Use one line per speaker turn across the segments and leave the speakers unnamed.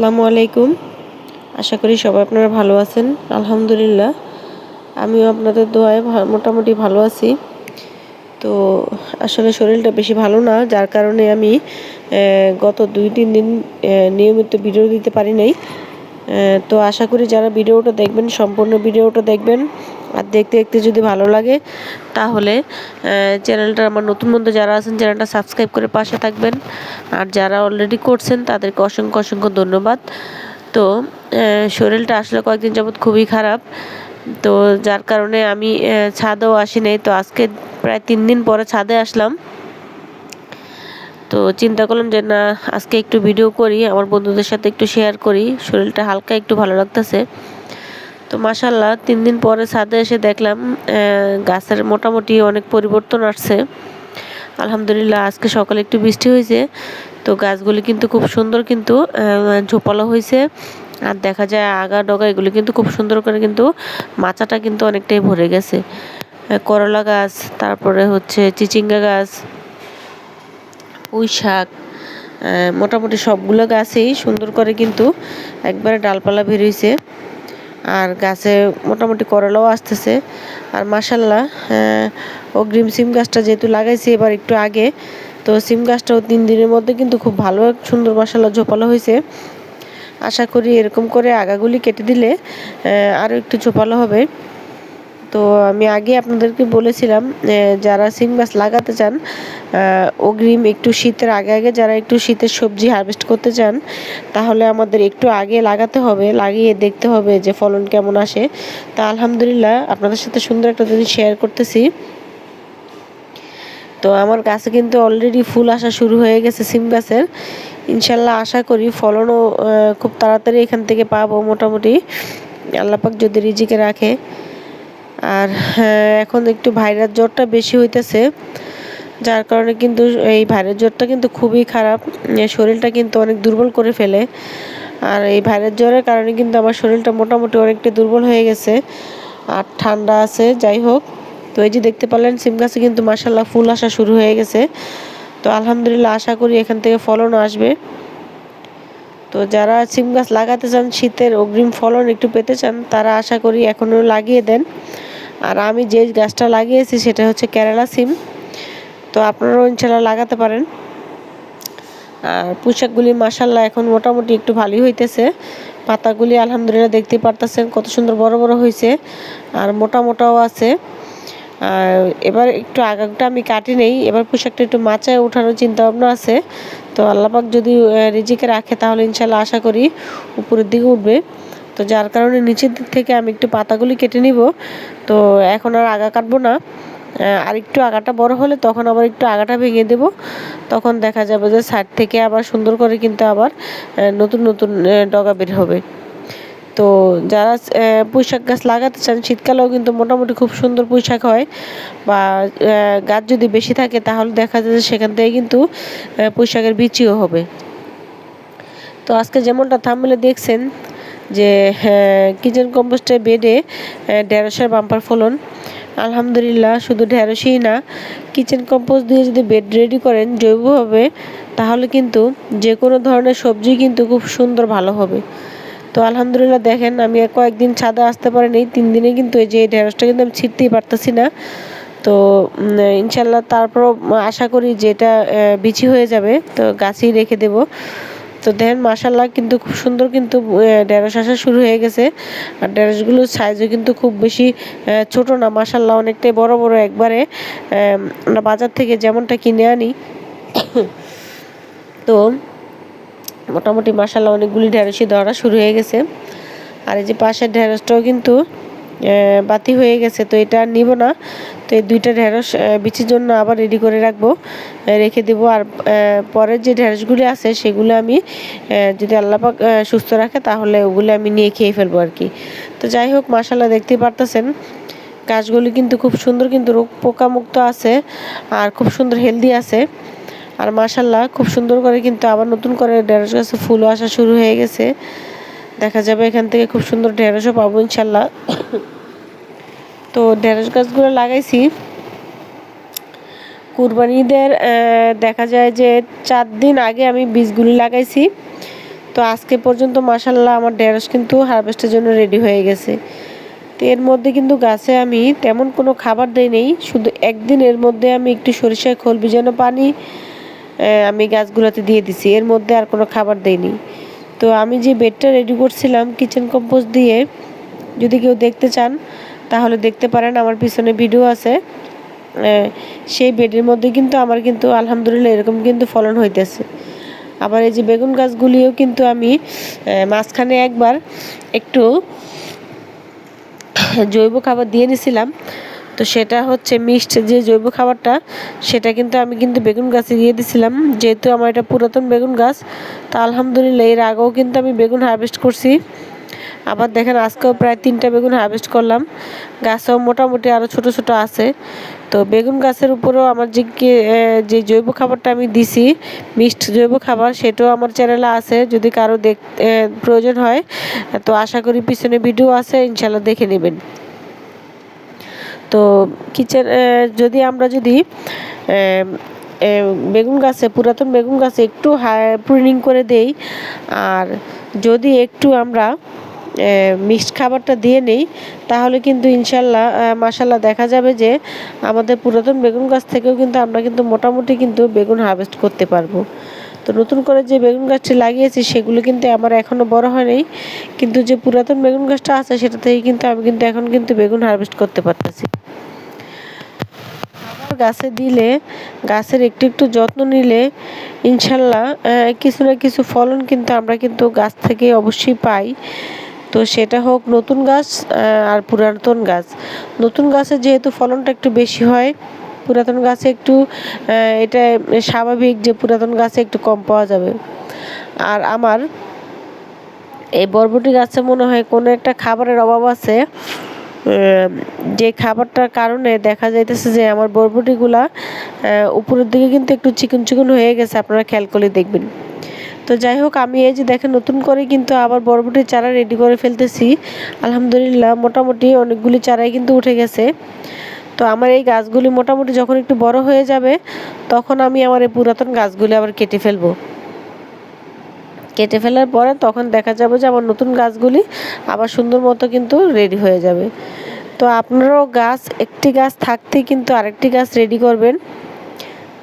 আসসালামু আলাইকুম। আশা করি সবাই আপনারা ভালো আছেন। আলহামদুলিল্লাহ, আমিও আপনাদের দোয়ায় মোটামুটি ভালো আছি। তো আসলে শরীরটা বেশি ভালো না, যার কারণে আমি গত দুই, তিন দিন নিয়মিত ভিডিও দিতে পারি নাই। তো আশা করি যারা ভিডিওটা দেখবেন, সম্পূর্ণ ভিডিওটা দেখবেন। আর দেখতে দেখতে যদি ভালো লাগে, তাহলে চ্যানেলটা আমার নতুন বন্ধু যারা আছেন, চ্যানেলটা সাবস্ক্রাইব করে পাশে থাকবেন। আর যারা অলরেডি করছেন, তাদেরকে অসংখ্য অসংখ্য ধন্যবাদ। তো শরীরটা আসলে কয়েকদিন যাবৎ খুবই খারাপ। তো যার কারণে আমি ছাদেও আসি নাই। তো আজকে প্রায় তিন দিন পরে ছাদে আসলাম। তো চিন্তা করলাম যে, না, আজকে একটু ভিডিও করি, আমার বন্ধুদের সাথে একটু শেয়ার করি। শরীরটা হালকা একটু ভালো লাগতেছে। তো মাসাল্লাহ তিন দিন পরে ছাদে এসে দেখলাম গাছের মোটামুটি অনেক পরিবর্তন আসছে। আলহামদুলিল্লাহ, আজকে সকালে একটু বৃষ্টি হয়েছে। তো গাছগুলি কিন্তু খুব সুন্দর কিন্তু ঝোপালো হয়েছে। আর দেখা যায় আগা ডগা এগুলি কিন্তু খুব সুন্দর করে কিন্তু মাচাটা কিন্তু অনেকটাই ভরে গেছে। করলা গাছ, তারপরে হচ্ছে চিচিঙ্গা গাছ, পুঁই শাক মোটামুটি সবগুলো গাছেই সুন্দর করে কিন্তু একবারে ডালপালা বেরিয়েছে আর গাছে মোটামুটি করলাও আসতেছে। আর মাসাল্লাহ অগ্রিম সিম গাছটা যেহেতু লাগাইছি এবার একটু আগে, তো সিম গাছটাও তিন দিনের মধ্যে কিন্তু খুব ভালো সুন্দর মাসাল্লাহ ঝোপালো হয়েছে। আশা করি এরকম করে আগাগুলি কেটে দিলে আরও একটু ঝোপালো হবে। তো আমি আগে আপনাদেরকে বলেছিলাম যারা সিম গাছ লাগাতে চান অগ্রিম একটু শীতের আগে আগে যারা একটু শীতের সবজি হারভেস্ট করতে চান, তাহলে আমাদের একটু আগে লাগাতে হবে, লাগিয়ে দেখতে হবে যে ফলন কেমন আসে। তা আলহামদুলিল্লাহ আপনাদের সাথে সুন্দর একটা জিনিস শেয়ার করতেছি। তো আমার গাছে কিন্তু অলরেডি ফুল আসা শুরু হয়ে গেছে সিম গাছের। ইনশাল্লাহ আশা করি ফলনও খুব তাড়াতাড়ি এখান থেকে পাবো মোটামুটি। আল্লাপাক যদি রিজিকে রাখে। আর এখন একটু ভাইরাস জ্বরটা বেশি হইতেছে, যার কারণে কিন্তু এই ভাইরাস জ্বরটা কিন্তু খুবই খারাপ শরীরটা কিন্তু অনেক দুর্বল করে ফেলে, আর এই ভাইরাস জ্বরের কারণে কিন্তু আমার শরীরটা মোটামুটি অনেকটা দুর্বল হয়ে গেছে, আর ঠান্ডা আছে, যাই হোক, তো এই যে দেখতে পারলেন, সিম গাছে কিন্তু মাসাল্লাহ ফুল আসা শুরু হয়ে গেছে, তো আলহামদুলিল্লাহ আশা করি এখান থেকে ফলনও আসবে, তো যারা সিম গাছ লাগাতে চান, শীতের অগ্রিম ফলন একটু পেতে চান, তারা আশা করি এখনও লাগিয়ে দেন আর আমি যে গাছটা লাগিয়েছি সেটা হচ্ছে কেরালা সিম। তো আপনারাও ইনশাল্লাহ লাগাতে পারেন। আর পোশাকগুলি মাসাল্লাহ এখন মোটামুটি একটু ভালোই হইতেছে। পাতাগুলি আলহামদুলিল্লাহ দেখতে পারতেছেন কত সুন্দর বড় বড় হয়েছে আর মোটা মোটাও আছে। আর এবার একটু আগাটা আমি কাটি নেই, এবার পোশাকটা একটু মাচায় ওঠানোর চিন্তা ভাবনা আছে। তো আল্লাপাক যদি রিজিকে রাখে তাহলে ইনশাল্লাহ আশা করি উপরের দিকে উঠবে। তো যার কারণে নিচের দিক থেকে আমি একটু পাতাগুলি কেটে নিব। তো এখন আর আগা কাটবো না। আর একটু আগাটা বড় হলে তখন আবার একটু আগাটা ভেঙে দেব। তখন দেখা যাবে যে সাইড থেকে আবার সুন্দর করে কিন্তু আবার নতুন নতুন ডগা বের হবে। তো যারা পুঁইশাক গাছ লাগাতে চান, শীতকালেও কিন্তু মোটামুটি খুব সুন্দর পুঁইশাক হয় বা গাছ যদি বেশি থাকে তাহলে দেখা যায় যে সেখান থেকে কিন্তু পুঁইশাকের বিচিও হবে। তো আজকে যেমনটা থামলে দেখছেন যে কিচেন কম্পোস্টের বেডে ঢেঁড়সের বাম্পার ফলন। আলহামদুলিল্লাহ, শুধু ঢেঁড়সই না, কিচেন কম্পোস্ট দিয়ে যদি বেড রেডি করেন জৈবভাবে, তাহলে কিন্তু যে কোনো ধরনের সবজি কিন্তু খুব সুন্দর ভালো হবে। তো আলহামদুলিল্লাহ দেখেন, আমি কয়েকদিন ছাদে আসতে পারিনি, তিন দিনে কিন্তু এই যে ঢেঁড়সটা কিন্তু আমি ছিটতেই পারতেছি না। তো ইনশাল্লাহ তারপরও আশা করি যে এটা বিচি হয়ে যাবে, তো গাছেই রেখে দেব। তো দেখেন মাসাল্লাহ কিন্তু খুব সুন্দর কিন্তু ঢেঁড়স আসা শুরু হয়ে গেছে। আর ঢেঁড়সগুলোর সাইজও কিন্তু খুব বেশি ছোট না মাসাল্লাহ অনেকটাই বড় বড় একবারে। আমরা বাজার থেকে যেমনটা কিনে আনি। তো মোটামুটি মাসাল্লাহ অনেকগুলি ঢেঁড়সই ধরা শুরু হয়ে গেছে। আর এই যে পাশের ঢেঁড়সটাও কিন্তু বাতি হয়ে গেছে, তো এটা আর নিব না। তো এই দুইটা ঢেঁড়স বিচির জন্য আবার রেডি করে রাখব। রেখে দেবো। আর পরের যে ঢেঁড়সগুলি আছে, সেগুলো আমি যদি আল্লাপাক সুস্থ রাখে, তাহলে ওগুলো আমি নিয়ে খেয়ে ফেলব আর কি। তো যাই হোক মাসাল্লাহ দেখতেই পারতেছেন। গাছগুলি কিন্তু খুব সুন্দর কিন্তু রোগ পোকামুক্ত আছে, আর খুব সুন্দর হেলদি আছে। আর মাশাল্লাহ খুব সুন্দর করে কিন্তু আবার নতুন করে ঢেঁড়স গাছে ফুলও আসা শুরু হয়ে গেছে। দেখা যাবে এখান থেকে খুব সুন্দর ঢেঁড়সও পাবো ইনশাল্লাহ। তো ঢেঁড়স গাছগুলো লাগাইছি। কুরবানিদের দেখা যায় যে চার দিন আগে আমি বীজগুলি লাগাইছি। তো আজকে পর্যন্ত মাসাল্লাহ আমার ঢেঁড়স কিন্তু হারভেস্টের জন্য রেডি হয়ে গেছে। তো এর মধ্যে কিন্তু গাছে আমি তেমন কোনো খাবার দেই নেই, শুধু একদিন এর মধ্যে আমি একটু সরিষায় খোল বিজানো পানি আমি গাছগুলোতে দিয়ে দিছি। এর মধ্যে আর কোনো খাবার দেইনি। তো আমি যে বেডটা রেডি করছিলাম কিচেন কম্পোজ দিয়ে, যদি কেউ দেখতে চান, তাহলে দেখতে পারেন, আমার পিছনে ভিডিও আছে। সেই বেডের মধ্যে কিন্তু আমার কিন্তু আলহামদুলিল্লাহ এরকম কিন্তু ফলন হইতেছে। আবার এই যে বেগুন গাছগুলিও কিন্তু আমি মাঝখানে একবার একটু জৈব খাবার দিয়ে নিছিলাম। তো সেটা হচ্ছে মিক্সড যে জৈব খাবারটা, সেটা কিন্তু আমি কিন্তু বেগুন গাছে দিয়ে দিছিলাম। যেহেতু আমার এটা পুরাতন বেগুন গাছ, তা আলহামদুলিল্লাহ এর আগেও কিন্তু আমি বেগুন হারভেস্ট করছি। আবার দেখেন আজকেও প্রায় তিনটা বেগুন হারভেস্ট করলাম। গাছও মোটামুটি আরও ছোট ছোট আছে। তো বেগুন গাছের উপরেও আমার যে যে জৈব খাবারটা আমি দিছি মিক্সড জৈব খাবার, সেটাও আমার চ্যানেলে আছে। যদি কারও দেখ প্রয়োজন হয়, তো আশা করি পিছনে ভিডিও আছে ইনশাল্লাহ দেখে নেবেন। তো কিচেন যদি আমরা যদি বেগুন গাছে, পুরাতন বেগুন গাছে একটু প্রুনিং করে দেই, আর যদি একটু আমরা মিক্সড খাবারটা দিয়ে নেই, তাহলে কিন্তু ইনশাল্লাহ মাসাল্লাহ দেখা যাবে যে আমাদের পুরাতন বেগুন গাছ থেকেও কিন্তু আমরা কিন্তু মোটামুটি কিন্তু বেগুন হারভেস্ট করতে পারব। তো নতুন করে যে বেগুন গাছটি লাগিয়েছি, সেগুলো কিন্তু আমার এখনও বড় হয়নি। কিন্তু যে পুরাতন বেগুন গাছটা আছে, সেটা থেকে কিন্তু আমি কিন্তু এখন কিন্তু বেগুন হারভেস্ট করতে পারতেছি। গাছে দিলে, গাছের একটু একটু যত্ন নিলে ইনশাল্লাহ কিছু না কিছু ফলন কিন্তু আমরা কিন্তু গাছ থেকে অবশ্যই পাই। তো সেটা হোক নতুন গাছ আর পুরাতন গাছ। নতুন গাছে যেহেতু ফলনটা একটু বেশি হয় পুরাতন গাছে একটু এটা স্বাভাবিক যে পুরাতন গাছে একটু কম পাওয়া যাবে। আর আমার এই বরবটি গাছে মনে হয় কোনো একটা খাবারের অভাব আছে। যে খাবারটার কারণে দেখা যাইতেছে যে আমার বরবটিগুলা উপরের দিকে কিন্তু একটু চিকন চিকন হয়ে গেছে, আপনারা খেয়াল করে দেখবেন। তো যাই হোক, আমি এই যে দেখেন নতুন করে কিন্তু আবার বরবটির চারা রেডি করে ফেলতেছি। আলহামদুলিল্লাহ, মোটামুটি অনেকগুলি চারাই কিন্তু উঠে গেছে। তো আমার এই গাছগুলি মোটামুটি যখন একটু বড় হয়ে যাবে, তখন আমি আমার এই পুরাতন গাছগুলি আবার কেটে ফেলব। কেটে ফেলার পরে তখন দেখা যাবে যে আমার নতুন গাছগুলি আবার সুন্দর মতো কিন্তু রেডি হয়ে যাবে। তো আপনারাও গাছ, একটি গাছ থাকতেই কিন্তু আরেকটি গাছ রেডি করবেন।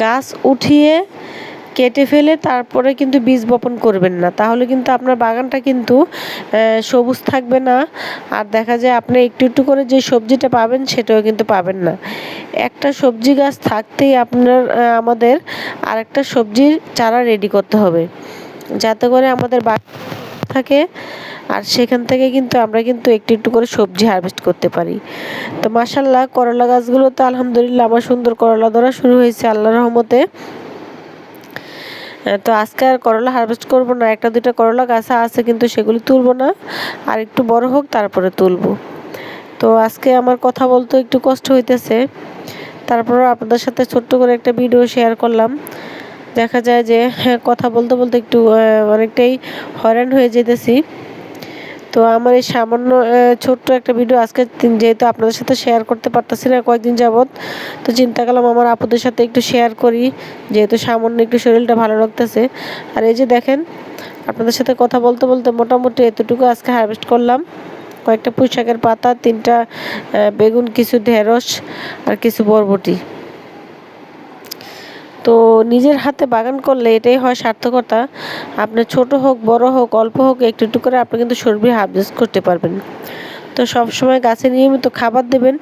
গাছ উঠিয়ে কেটে ফেলে তারপরে কিন্তু বীজ বপন করবেন না। তাহলে কিন্তু আপনার বাগানটা কিন্তু সবুজ থাকবে না। আর দেখা যায় আপনি একটু একটু করে যে সবজিটা পাবেন সেটাও কিন্তু পাবেন না। একটা সবজি গাছ থাকতেই আপনার আমাদের আরেকটা সবজির চারা রেডি করতে হবে। যাতে করে আমাদের থাকে আর সেখান থেকে কিন্তু আমরা কিন্তু একটু একটু করে সবজি হারভেস্ট করতে পারি। তো মাসাল্লাহ করলা গাছগুলো তো আলহামদুলিল্লাহ আমার সুন্দর করলা ধরা শুরু হয়েছে আল্লাহ রহমতে। তো আজকে আর করলা হারভেস্ট করব না। একটা দুটা করলা গাছা আছে, কিন্তু সেগুলি তুলব না। আর একটু বড় হোক, তারপরে তুলবো। তো আজকে আমার কথা বলতে একটু কষ্ট হইতেছে। তারপরে আপনাদের সাথে ছোট্ট করে একটা ভিডিও শেয়ার করলাম। দেখা যায় যে হ্যাঁ কথা বলতে বলতে একটু অনেকটাই হয়রান হয়ে যেতেছি। তো আমার এই সামান্য ছোট্ট একটা ভিডিও আজকে যেহেতু আপনাদের সাথে শেয়ার করতে পারতেছি না, কয়েকদিন যাবৎ, তো চিন্তা করলাম আমার আপুদের সাথে একটু শেয়ার করি, যেহেতু সামান্য একটু শরীরটা ভালো লাগতেছে। আর এই যে দেখেন, আপনাদের সাথে কথা বলতে বলতে মোটামুটি এতটুকু আজকে হারভেস্ট করলাম। কয়েকটা পুঁইশাকের পাতা, তিনটা বেগুন, কিছু ঢেঁড়স আর কিছু বরবটি। তো নিজের হাতে বাগান করলে এটাই হয় সার্থকতা। আপনার ছোট হোক, বড় হোক, অল্প হোক, একটু একটু করে আপনি কিন্তু সর্বি হারভেস্ট করতে পারবেন। তো সব সময় গাছে নিয়মিত খাবার দেবেন।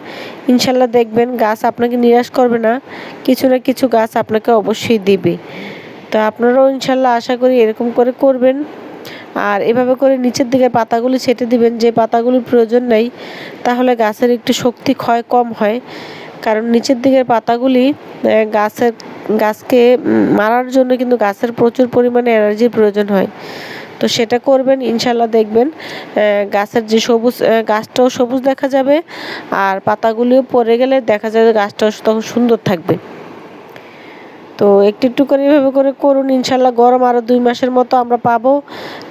ইনশাল্লাহ দেখবেন গাছ আপনাকে নিরাশ করবে না। কিছু না কিছু গাছ আপনাকে অবশ্যই দেবে। তো আপনারাও ইনশাল্লাহ আশা করি এরকম করে করবেন। আর এভাবে করে নিচের দিকে পাতাগুলি ছেটে দিবেন। যে পাতাগুলির প্রয়োজন নেই, তাহলে গাছের একটু শক্তি ক্ষয় কম হয়। কারণ নিচের দিকের পাতাগুলি গাছের, গাছকে মারার জন্য কিন্তু গাছের প্রচুর পরিমাণে এনার্জির প্রয়োজন হয়। তো সেটা করবেন ইনশাল্লাহ দেখবেন গাছের যে সবুজ গাছটাও সবুজ দেখা যাবে আর পাতাগুলিও পড়ে গেলে দেখা যাবে গাছটাও তখন সুন্দর থাকবে। তো একটু একটু করে এভাবে করে করুন ইনশাল্লাহ গরম আরও দুই মাসের মতো আমরা পাবো।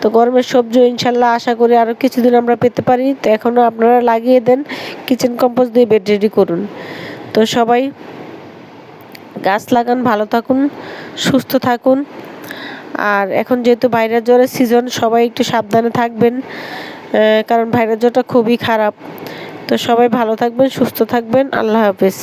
তো গরমের সবজি ইনশাল্লাহ আশা করি আরও কিছুদিন আমরা পেতে পারি। তো এখনও আপনারা লাগিয়ে দেন কিচেন কম্পোস্ট দিয়ে বেড রেডি করুন। তো সবাই গাছ লাগান, ভালো থাকুন, সুস্থ থাকুন। আর এখন যেহেতু ভাইরাস জ্বরের সিজন সবাই একটু সাবধানে থাকবেন কারণ ভাইরাস জ্বরটা খুবই খারাপ। তো সবাই ভালো থাকবেন, সুস্থ থাকবেন, আল্লাহ হাফেজ।